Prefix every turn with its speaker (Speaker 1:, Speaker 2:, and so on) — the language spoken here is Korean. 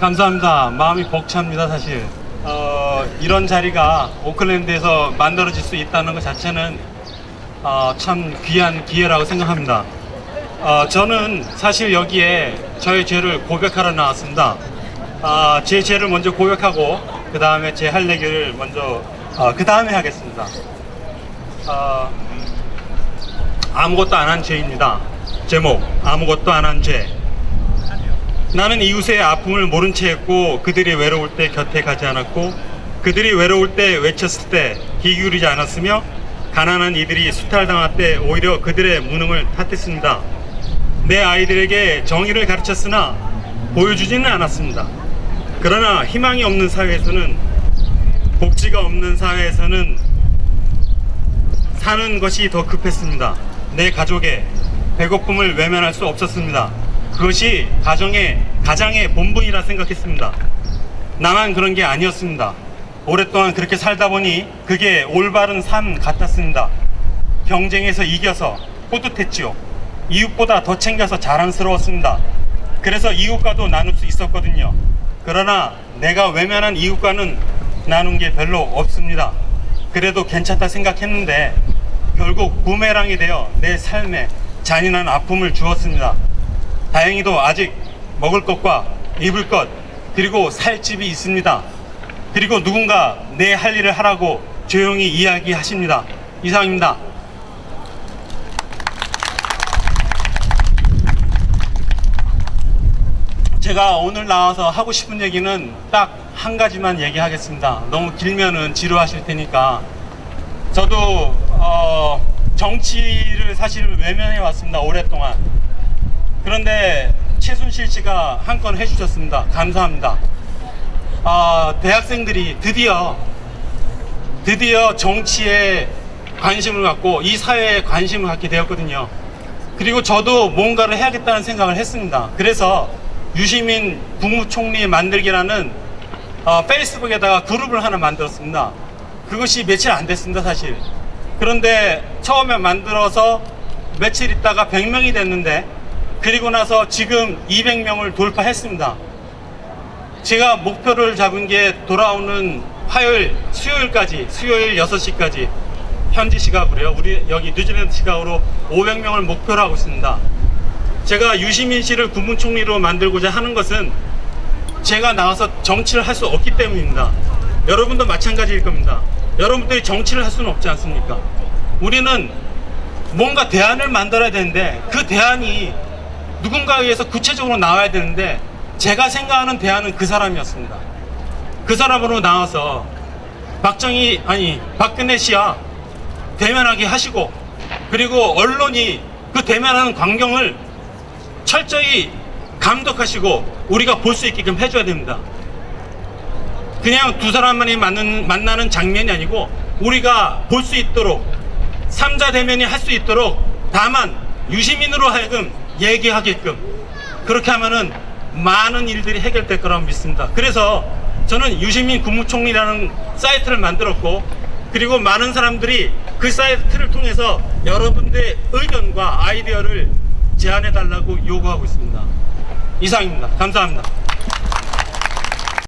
Speaker 1: 감사합니다. 마음이 벅찹니다, 사실. 어, 이런 자리가 오클랜드에서 만들어질 수 있다는 것 자체는 어, 참 귀한 기회라고 생각합니다. 어, 저는 사실 여기에 저의 죄를 고백하러 나왔습니다. 아, 제 죄를 먼저 고백하고 그 다음에 제 할 얘기를 먼저 그 다음에 하겠습니다. 어, 아무것도 안 한 죄입니다. 제목 아무것도 안 한 죄. 나는 이웃의 아픔을 모른 채 했고 그들이 외로울 때 곁에 가지 않았고 그들이 외로울 때 외쳤을 때귀 기울이지 않았으며 가난한 이들이 수탈당할 때 오히려 그들의 무능을 탓했습니다. 내 아이들에게 정의를 가르쳤으나 보여주지는 않았습니다. 그러나 희망이 없는 사회에서는 복지가 없는 사회에서는 사는 것이 더 급했습니다. 내 가족의 배고픔을 외면할 수 없었습니다. 그것이 가정의 가장의 본분이라 생각했습니다. 나만 그런 게 아니었습니다. 오랫동안 그렇게 살다 보니 그게 올바른 삶 같았습니다. 경쟁에서 이겨서 뿌듯했지요. 이웃보다 더 챙겨서 자랑스러웠습니다. 그래서 이웃과도 나눌 수 있었거든요. 그러나 내가 외면한 이웃과는 나눈 게 별로 없습니다. 그래도 괜찮다 생각했는데 결국 부메랑이 되어 내 삶에 잔인한 아픔을 주었습니다. 다행히도 아직 먹을 것과 입을 것 그리고 살 집이 있습니다. 그리고 누군가 내 할 일을 하라고 조용히 이야기하십니다. 이상입니다. 제가 오늘 나와서 하고 싶은 얘기는 딱 한 가지만 얘기하겠습니다. 너무 길면은 지루하실 테니까 저도 어, 정치를 사실 외면해 왔습니다. 오랫동안. 그런데 최순실 씨가 한 건 해주셨습니다. 감사합니다. 아, 대학생들이 드디어 드디어 정치에 관심을 갖고 이 사회에 관심을 갖게 되었거든요. 그리고 저도 뭔가를 해야겠다는 생각을 했습니다. 그래서 유시민 국무총리 만들기라는 어, 페이스북에다가 그룹을 하나 만들었습니다. 그것이 며칠 안 됐습니다, 사실. 그런데 처음에 만들어서 며칠 있다가 100명이 됐는데 그리고 나서 지금 200명을 돌파했습니다. 제가 목표를 잡은 게 돌아오는 화요일, 수요일까지, 수요일 6시까지 현지 시각으로요. 우리 여기 뉴질랜드 시각으로 500명을 목표로 하고 있습니다. 제가 유시민 씨를 국무총리로 만들고자 하는 것은 제가 나와서 정치를 할 수 없기 때문입니다. 여러분도 마찬가지일 겁니다. 여러분들이 정치를 할 수는 없지 않습니까? 우리는 뭔가 대안을 만들어야 되는데 그 대안이 누군가에 의해서 구체적으로 나와야 되는데 제가 생각하는 대안은 그 사람이었습니다. 그 사람으로 나와서 박정희 아니 박근혜 씨와 대면하게 하시고 그리고 언론이 그 대면하는 광경을 철저히 감독하시고 우리가 볼 수 있게끔 해줘야 됩니다. 그냥 두 사람만이 만나는, 만나는 장면이 아니고 우리가 볼 수 있도록 삼자 대면이 할 수 있도록 다만 유시민으로 하여금 얘기하게끔 그렇게 하면은 많은 일들이 해결될 거라고 믿습니다. 그래서 저는 유시민 국무총리라는 사이트를 만들었고 그리고 많은 사람들이 그 사이트를 통해서 여러분들의 의견과 아이디어를 제안해 달라고 요구하고 있습니다. 이상입니다. 감사합니다.